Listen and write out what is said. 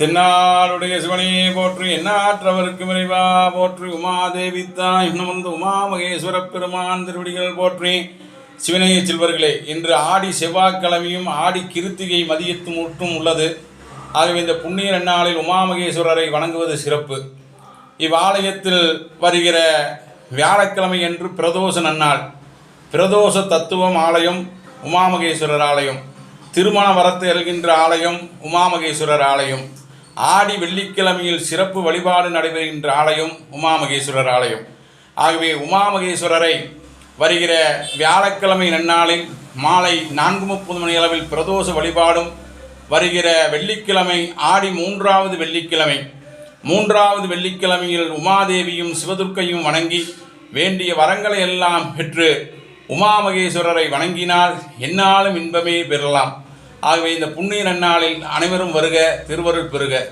தென்னாளுடைய சிவனையே போற்றி எண்ணாற்றவருக்கு விரைவா போற்றி உமாதேவி தாய் வந்து உமா மகேஸ்வர பெருமான் திருவடிகள் போற்றி. சிவனைய செல்வர்களே இன்று ஆடி செவ்வாய்க்கிழமையும் ஆடி கிருத்திகை மதியத்து முற்றும் உள்ளது. ஆகவே இந்த புண்ணிய நன்னாளில் உமாமகேஸ்வரரை வணங்குவது சிறப்பு. இவ்வாலயத்தில் வருகிற வியாழக்கிழமை என்று பிரதோஷ நன்னாள் பிரதோஷ தத்துவம் ஆலயம் உமாமகேஸ்வரர் ஆலயம் திருமண வரத்து எழுகின்ற ஆலயம் உமாமகேஸ்வரர் ஆலயம். ஆடி வெள்ளிக்கிழமையில் சிறப்பு வழிபாடு நடைபெறுகின்ற ஆலயம் உமாமகேஸ்வரர் ஆலயம். ஆகவே உமாமகேஸ்வரரை வருகிற வியாழக்கிழமை நன்னாளில் மாலை நான்கு முப்பது மணி அளவில் பிரதோஷ வழிபாடும் வருகிற வெள்ளிக்கிழமை ஆடி மூன்றாவது வெள்ளிக்கிழமை மூன்றாவது வெள்ளிக்கிழமையில் உமாதேவியும் சிவதுர்க்கையும் வணங்கி வேண்டிய வரங்களை எல்லாம் பெற்று உமாமகேஸ்வரரை வணங்கினால் என்னாலும் இன்பமே பெறலாம். ஆகவே இந்த புண்ணிய நன்னாளில் அனைவரும் வருக திருவருள் பெறுக.